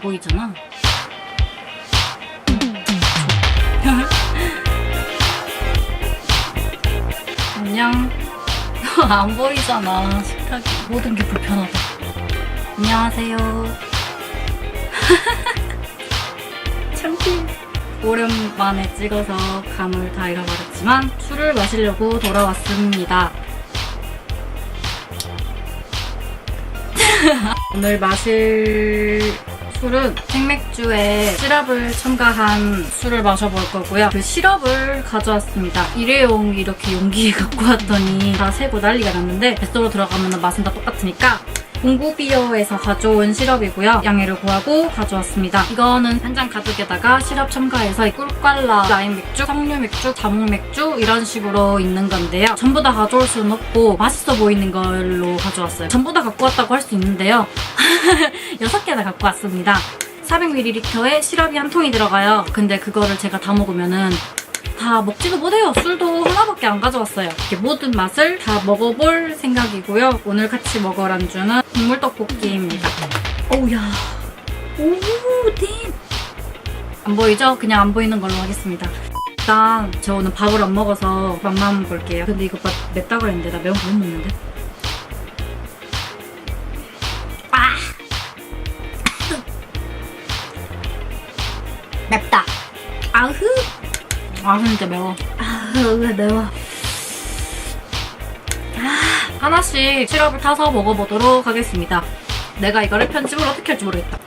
보이잖아. 안녕. 안 보이잖아. 식탁이. 모든 게 불편하다. 안녕하세요. 창피. 오랜만에 찍어서 감을 다 잃어버렸지만 술을 마시려고 돌아왔습니다. 오늘 마실 술은 생맥주에 시럽을 첨가한 술을 마셔볼 거고요. 그 시럽을 가져왔습니다. 일회용 이렇게 용기에 갖고 왔더니 다 새고 난리가 났는데 뱃속으로 들어가면 맛은 다 똑같으니까 공구비어에서 가져온 시럽이고요. 양해를 구하고 가져왔습니다. 이거는 한 잔 가득에다가 시럽 첨가해서 꿀깔라, 라임 맥주, 석류 맥주, 자몽 맥주 이런 식으로 있는 건데요. 전부 다 가져올 수는 없고 맛있어 보이는 걸로 가져왔어요. 전부 다 갖고 왔다고 할 수 있는데요. 6개나 갖고 왔습니다. 400ml에 시럽이 한 통이 들어가요. 근데 그거를 제가 다 먹으면은 다 먹지도 못해요. 술도 하나밖에 안 가져왔어요. 모든 맛을 다 먹어볼 생각이고요. 오늘 같이 먹을 안주는 국물 떡볶이입니다. 오우야. 오, 딘. 안 보이죠? 그냥 안 보이는 걸로 하겠습니다. 일단 저 오늘 밥을 안 먹어서 맛만 볼게요. 근데 이거 밥 맵다고 했는데 나 매운 거 못 먹는데. 아! 맵다. 아흐. 아 진짜 매워. 아 왜 매워. 아, 하나씩 시럽을 타서 먹어보도록 하겠습니다. 내가 이거를 편집을 어떻게 할지 모르겠다.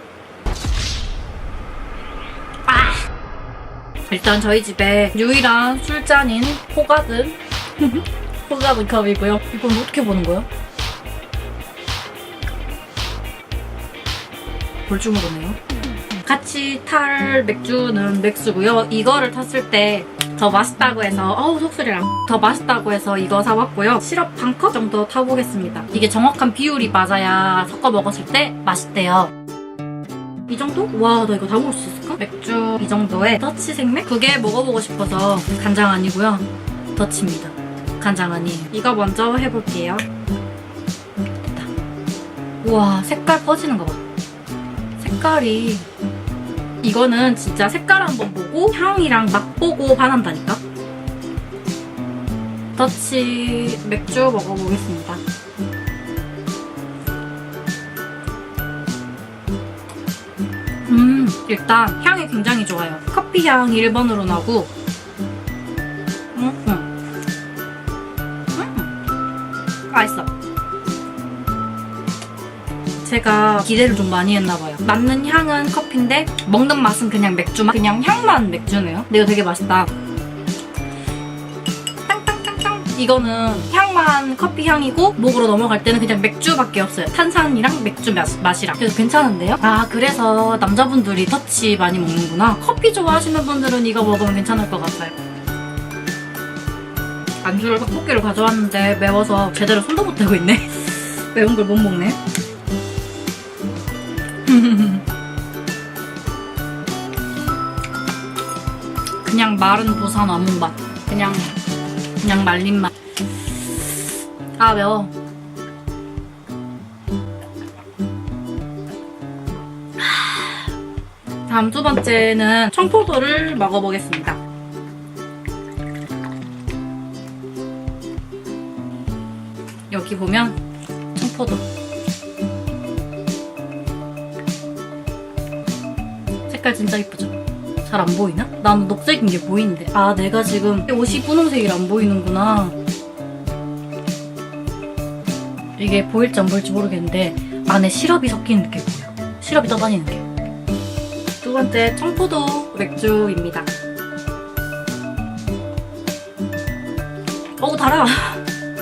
아. 일단 저희 집에 유일한 술잔인 포가든 포가든 컵이고요. 이건 어떻게 보는 거야? 볼줄 모르네요. 같이 탈 맥주는 맥주고요. 이거를 탔을 때 더 맛있다고 해서 어우 속쓰리랑 더 맛있다고 해서 이거 사왔고요. 시럽 반 컵 정도 타보겠습니다. 이게 정확한 비율이 맞아야 섞어 먹었을 때 맛있대요. 이 정도? 와, 나 이거 다 먹을 수 있을까? 맥주 이 정도에 더치 생맥? 그게 먹어보고 싶어서 간장 아니고요. 더치입니다. 간장 아니에요. 이거 먼저 해볼게요. 됐다. 우와, 색깔 퍼지는 거 봐. 색깔이 이거는 진짜 색깔 한번 보고 향이랑 맛 보고 반한다니까. 더치 맥주 먹어보겠습니다. 음, 일단 향이 굉장히 좋아요. 커피 향 1번으로 나고, 제가 기대를 좀 많이 했나 봐요. 맞는 향은 커피인데 먹는 맛은 그냥 맥주 맛? 그냥 향만 맥주네요. 근데 이거 되게 맛있다. 땅땅땅땅. 이거는 향만 커피 향이고 목으로 넘어갈 때는 그냥 맥주밖에 없어요. 탄산이랑 맥주 맛, 맛이랑. 그래서 괜찮은데요? 아 그래서 남자분들이 터치 많이 먹는구나. 커피 좋아하시는 분들은 이거 먹으면 괜찮을 것 같아요. 안주를 떡볶이를 가져왔는데 매워서 제대로 손도 못 대고 있네. 매운 걸 못 먹네. 그냥 마른 보산 어묵 맛. 그냥 그냥 말린 맛. 아 매워. 다음 두 번째는 청포도를 먹어보겠습니다. 여기 보면 청포도. 색깔 진짜 이쁘죠? 잘 안 보이나? 나는 녹색인 게 보이는데. 아, 내가 지금 옷이 분홍색이라 안 보이는구나. 이게 보일지 안 보일지 모르겠는데 안에 시럽이 섞이는 게 보여. 시럽이 떠다니는 게. 두 번째, 청포도 맥주입니다. 어우, 달아.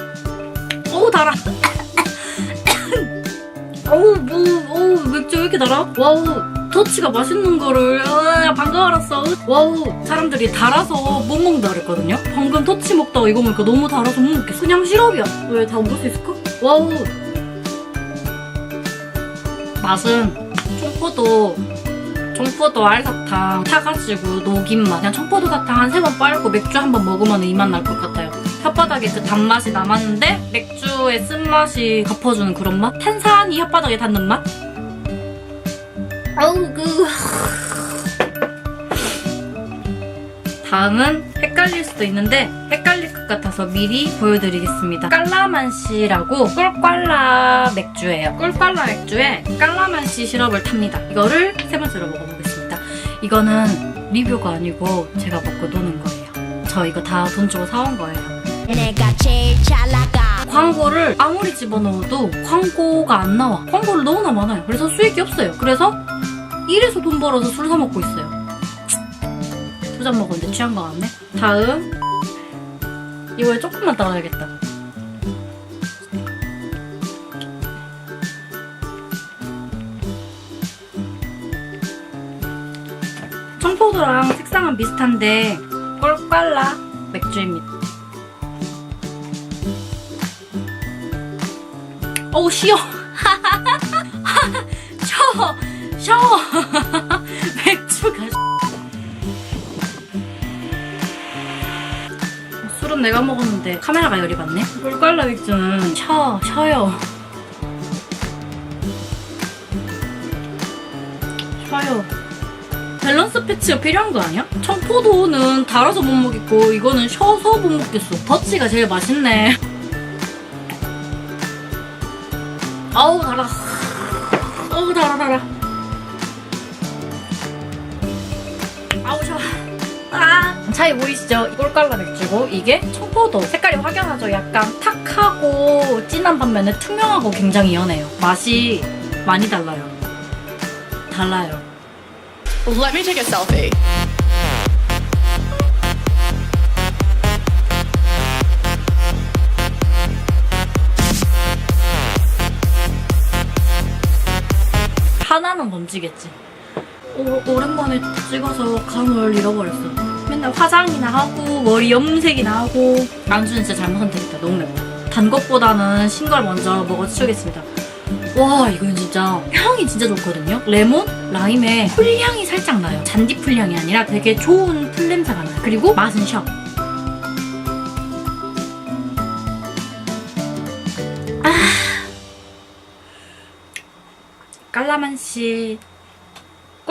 어우, 달아. 어우, 뭐, 어우, 맥주 왜 이렇게 달아? 와우. 터치가 맛있는 거를 아, 방금 알았어. 와우 사람들이 달아서 못 먹는다 그랬거든요. 방금 터치 먹다가 이거 먹으니까 너무 달아서 못 먹겠어. 그냥 시럽이야. 왜 다 먹을 수 있을까? 와우 맛은 청포도 청포도 알사탕 타가지고 녹인 맛. 그냥 청포도 사탕 한 세 번 빨고 맥주 한 번 먹으면 이 맛 날 것 같아요. 혓바닥에 그 단맛이 남았는데 맥주의 쓴맛이 덮어주는 그런 맛? 탄산이 혓바닥에 닿는 맛? 아우 그 다음은 헷갈릴 수도 있는데 헷갈릴 것 같아서 미리 보여드리겠습니다. 깔라만시라고 꿀깔라 맥주예요. 꿀깔라 맥주에 깔라만시 시럽을 탑니다. 이거를 세 번째로 먹어보겠습니다. 이거는 리뷰가 아니고 제가 먹고 노는 거예요. 저 이거 다 돈 주고 사온 거예요. 내가 제일 잘 나가 광고를 아무리 집어넣어도 광고가 안 나와. 광고를 너무나 많아요. 그래서 수익이 없어요. 그래서 이래서 돈 벌어서 술 사 먹고 있어요. 두 잔 먹었는데 취한 거 같네. 다음 이거에 조금만 따라야겠다. 청포도랑 색상은 비슷한데 꿀빨라 맥주입니다. 어우 쉬어 셔 셔. 맥주가 술은 내가 먹었는데 카메라가 열이 받네? 꿀깔라 맥주는 셔 셔요. 셔요. 밸런스 패치가 필요한 거 아니야? 청포도는 달아서 못 먹겠고 이거는 셔서 못 먹겠어. 더치가 제일 맛있네. 아우 달아. 어우 달아 달아 차이 보이시죠? 꿀깔라 맥주고 이게 청포도 색깔이 확연하죠? 약간 탁하고 진한 반면에 투명하고 굉장히 연해요 맛이 많이 달라요 달라요 Let me take a selfie. 하나는 던지겠지. 오, 오랜만에 찍어서 감을 잃어버렸어. 맨날 화장이나 하고 머리 염색이나 하고 안주는 진짜 잘못 선택했다. 너무 맵다. 단 것보다는 신 걸 먼저 먹어 치우겠습니다. 와 이건 진짜 향이 진짜 좋거든요. 레몬, 라임에 풀향이 살짝 나요. 잔디 풀향이 아니라 되게 좋은 풀 냄새가 나요. 그리고 맛은 셔. 깔라만시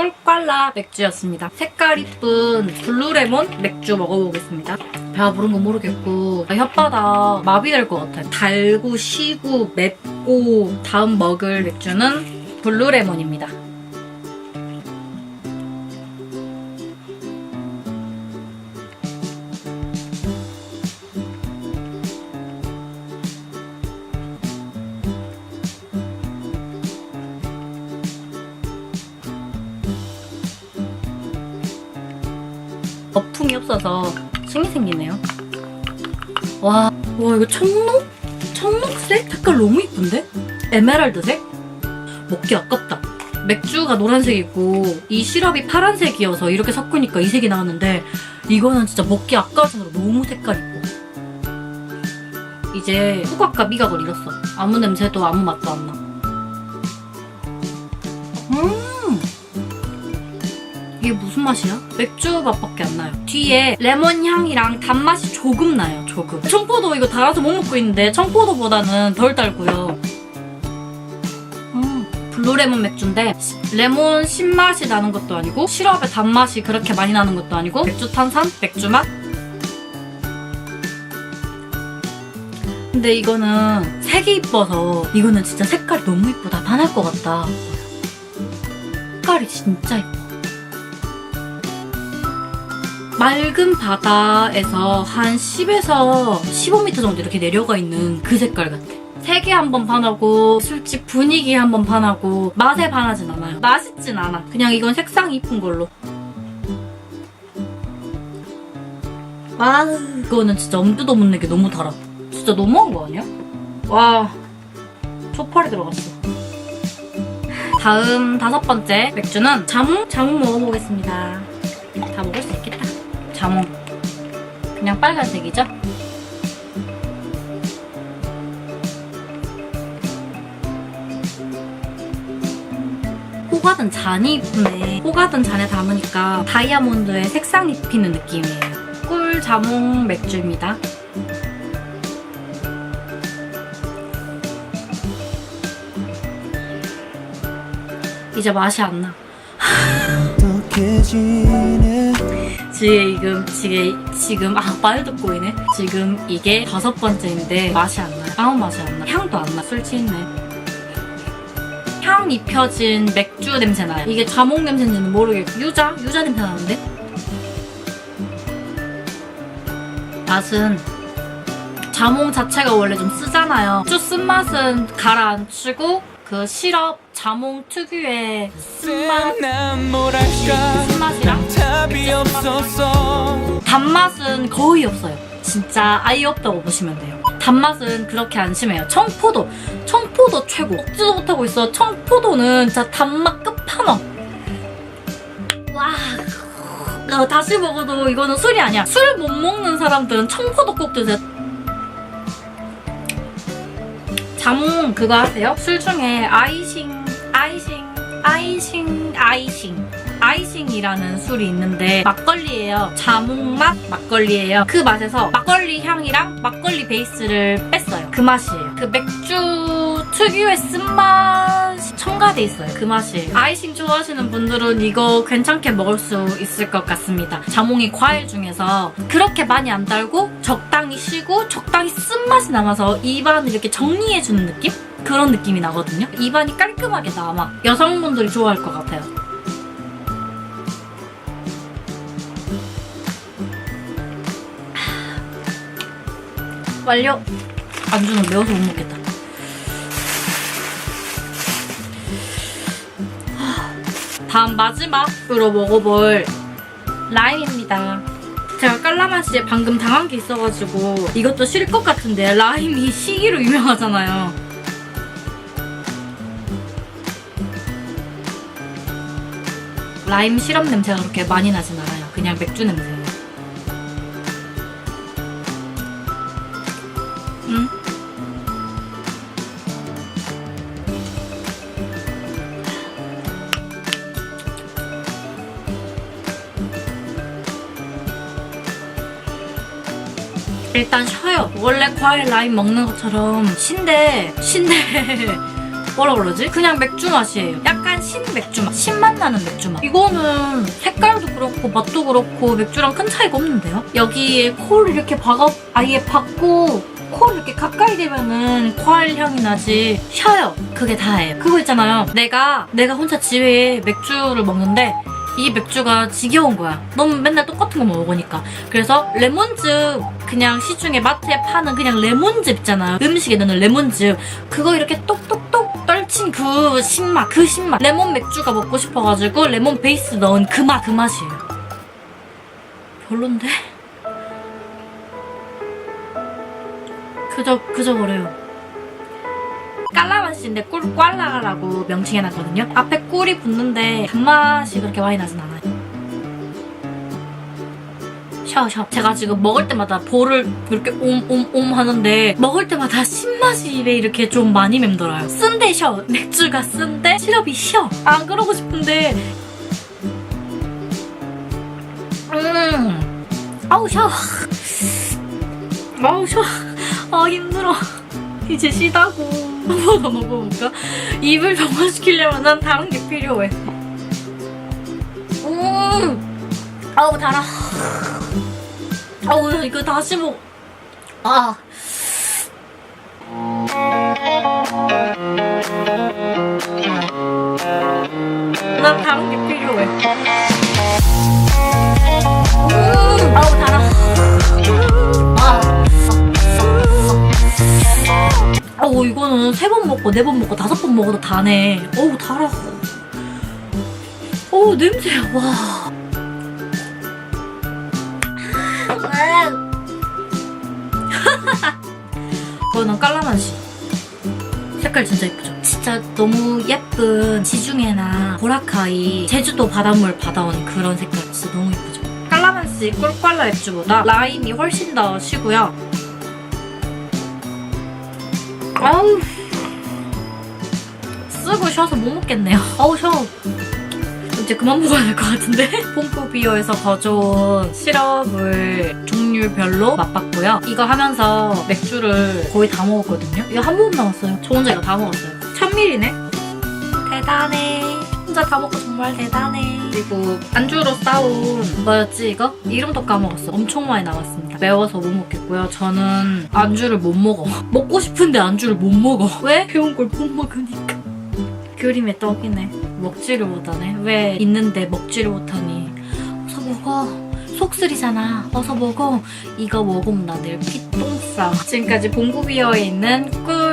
꿀깔라 맥주였습니다. 색깔 이쁜 블루레몬 맥주 먹어보겠습니다. 배가 부른 거 모르겠고 혓바닥 마비될 것 같아요. 달고 시고 맵고 다음 먹을 맥주는 블루레몬입니다. 거품이 없어서 신이 생기네요. 와, 와 이거 청록? 청록색? 색깔 너무 이쁜데? 에메랄드색? 먹기 아깝다. 맥주가 노란색이고 이 시럽이 파란색이어서 이렇게 섞으니까 이 색이 나왔는데 이거는 진짜 먹기 아까울 정도로 너무 색깔 이뻐. 이제 후각과 미각을 잃었어. 아무 냄새도 아무 맛도 안 나. 이게 무슨 맛이야? 맥주 맛밖에 안 나요. 뒤에 레몬 향이랑 단맛이 조금 나요, 조금. 청포도 이거 달아서 못 먹고 있는데 청포도보다는 덜 달고요. 음, 블루레몬 맥주인데 레몬 신맛이 나는 것도 아니고 시럽의 단맛이 그렇게 많이 나는 것도 아니고 맥주 탄산, 맥주 맛. 근데 이거는 색이 이뻐서 이거는 진짜 색깔이 너무 이쁘다. 반할 것 같다. 색깔이 진짜 이뻐. 맑은 바다에서 한 10에서 15m 정도 이렇게 내려가 있는 그 색깔 같아. 색에 한번 반하고 술집 분위기에 한번 반하고 맛에 반하진 않아요. 맛있진 않아. 그냥 이건 색상이 이쁜 걸로. 와, 이거는 진짜 엄두도 못 내게 너무 달아. 진짜 너무한 거 아니야? 와, 초파리 들어갔어. 다음 다섯 번째 맥주는 자몽? 자몽 먹어보겠습니다. 다 먹을 수 있겠다. 자몽. 그냥 빨간색이죠? 호가든 잔이 이쁘네. 호가든 잔에 담으니까 다이아몬드에 색상 입히는 느낌이에요. 꿀 자몽 맥주입니다. 이제 맛이 안 나. 지금 지금 지금 아 말도 꼬이네. 지금 이게 다섯 번째인데 맛이 안 나요. 아무 맛이 안 나. 향도 안 나. 술 취했네. 향 입혀진 맥주 냄새 나요. 이게 자몽 냄새인지는 모르겠고 유자 유자 냄새 나는데. 맛은 자몽 자체가 원래 좀 쓰잖아요. 맥주 쓴맛은 가라앉히고 그 시럽 자몽 특유의 쓴맛 쓴맛이랑 단맛은 거의 없어요. 진짜 아예 없다고 보시면 돼요. 단맛은 그렇게 안 심해요. 청포도. 청포도 최고. 먹지도 못하고 있어. 청포도는 진짜 단맛 끝판왕. 와. 나 다시 먹어도 이거는 술이 아니야. 술못 먹는 사람들은 청포도 꼭 드세요. 자몽 그거 아세요? 술 중에 아이싱, 아이싱, 아이싱, 아이싱. 아이싱이라는 술이 있는데 막걸리예요. 자몽 맛 막걸리예요. 그 맛에서 막걸리 향이랑 막걸리 베이스를 뺐어요. 그 맛이에요. 그 맥주 특유의 쓴맛이 첨가돼 있어요. 그 맛이에요. 아이싱 좋아하시는 분들은 이거 괜찮게 먹을 수 있을 것 같습니다. 자몽이 과일 중에서 그렇게 많이 안 달고 적당히 쉬고 적당히 쓴맛이 남아서 입안을 이렇게 정리해주는 느낌? 그런 느낌이 나거든요. 입안이 깔끔하게 남아. 여성분들이 좋아할 것 같아요. 완료. 안주는 매워서 못 먹겠다. 다음 마지막으로 먹어볼 라임입니다. 제가 깔라맛시에 방금 당한 게 있어가지고 이것도 쉴 것 같은데 라임이 시기로 유명하잖아요. 라임 시럽 냄새가 그렇게 많이 나진 않아요. 그냥 맥주 냄새 일단 쉬어요. 원래 과일 라임 먹는 것처럼 신데 신데 뭐라 그러지? 그냥 맥주 맛이에요. 약간 신 맥주 맛, 신맛 나는 맥주 맛. 이거는 색깔도 그렇고 맛도 그렇고 맥주랑 큰 차이가 없는데요? 여기에 코를 이렇게 박아 아예 박고 코를 이렇게 가까이 대면은 과일 향이 나지 쉬어요. 그게 다예요. 그거 있잖아요. 내가 내가 혼자 집에 맥주를 먹는데 이 맥주가 지겨운 거야. 너무 맨날 똑같은 것만 먹으니까. 그래서 레몬즙 그냥 시중에 마트에 파는 그냥 레몬즙 있잖아요. 음식에 넣는 레몬즙 그거 이렇게 똑똑똑 떨친 그 신맛 그 신맛 레몬 맥주가 먹고 싶어가지고 레몬 베이스 넣은 그 맛 그 맛이에요. 별론데? 그저 그저 그래요. 깔라맛인데 꿀 꽐라라고 명칭해놨거든요. 앞에 꿀이 붙는데 단맛이 그렇게 많이 나진 않아요. 샤워. 제가 지금 먹을 때마다 볼을 이렇게 옴옴옴 하는데 먹을 때마다 신맛이 입에 이렇게 좀 많이 맴돌아요. 쓴데 셔. 맥주가 쓴데 시럽이 셔. 안 그러고 싶은데 음. 아우 셔. 아우 셔. 아 힘들어. 이제 쉬다고. 한번더 먹어볼까? 입을 정화시키려면 난 다른 게 필요해. 음. 아우 달아. 아우 이거 다시 먹. 아. 난 다른 게 필요해. 음. 아우 달아. 아. 어우 이거는 세 번 먹고 네 번 먹고 다섯 번 먹어도 다네. 어우 달아. 어우 냄새 와. 이거는 깔라만시. 색깔 진짜 예쁘죠? 진짜 너무 예쁜 지중해나 보라카이 제주도 바닷물 받아온 그런 색깔 진짜 너무 예쁘죠? 깔라만시 꿀빨라 맥주보다 라임이 훨씬 더 시고요. 아우 쓰고 쉬어서 못 먹겠네요. 아우 쉬어. 이제 그만 먹어야 될 것 같은데? pompo 비어에서 가져온 시럽을 종류별로 맛봤고요. 이거 하면서 맥주를 거의 다 먹었거든요. 이거 한 모금 남았어요. 저 혼자 이거 다 먹었어요. 1000ml네? 대단해. 혼자 다 먹고 정말 대단해. 그리고 안주로 싸온 뭐였지 이거? 이름도 까먹었어. 엄청 많이 나왔습니다. 매워서 못 먹겠고요. 저는 안주를 못 먹어. 먹고 싶은데 안주를 못 먹어. 왜? 배운 걸 못 먹으니까. 그림의 떡이네. 먹지를 못하네. 왜 있는데 먹지를 못하니? 어서 먹어. 속쓰리잖아. 어서 먹어. 이거 먹으면 나 내일 피똥 싸. 지금까지 봉구비어에 있는 꿀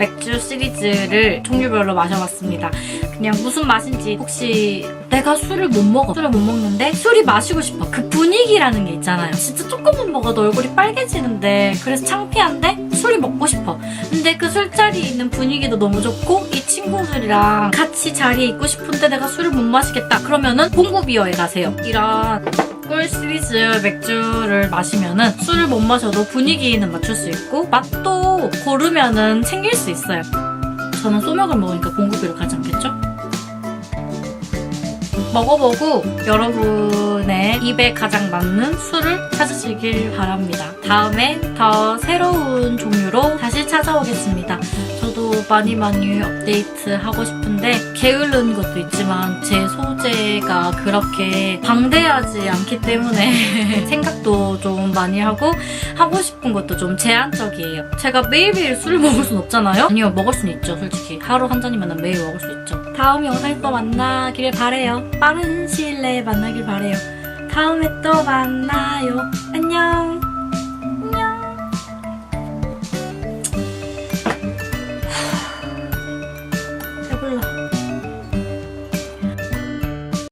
맥주 시리즈를 종류별로 마셔봤습니다. 그냥 무슨 맛인지 혹시 내가 술을 못 먹어. 술을 못 먹는데 술이 마시고 싶어. 그 분위기라는 게 있잖아요. 진짜 조금만 먹어도 얼굴이 빨개지는데 그래서 창피한데 술이 먹고 싶어. 근데 그 술자리에 있는 분위기도 너무 좋고 이 친구들이랑 같이 자리에 있고 싶은데 내가 술을 못 마시겠다. 그러면은 봉구비어에 가세요. 이런 꿀 시리즈 맥주를 마시면은 술을 못 마셔도 분위기는 맞출 수 있고 맛도 고르면은 챙길 수 있어요. 저는 소맥을 먹으니까 봉구비로 가지 않겠죠? 먹어보고 여러분의 입에 가장 맞는 술을 찾으시길 바랍니다. 다음에 더 새로운 종류로 다시 찾아오겠습니다. 많이 많이 업데이트 하고 싶은데 게으른 것도 있지만 제 소재가 그렇게 방대하지 않기 때문에 생각도 좀 많이 하고 하고 싶은 것도 좀 제한적이에요. 제가 매일매일 술을 먹을 순 없잖아요. 아니요, 먹을 수는 있죠, 솔직히. 하루 한 잔이면 매일 먹을 수 있죠. 다음 영상에 또 만나길 바래요. 빠른 시일 내에 만나길 바래요. 다음에 또 만나요. 안녕.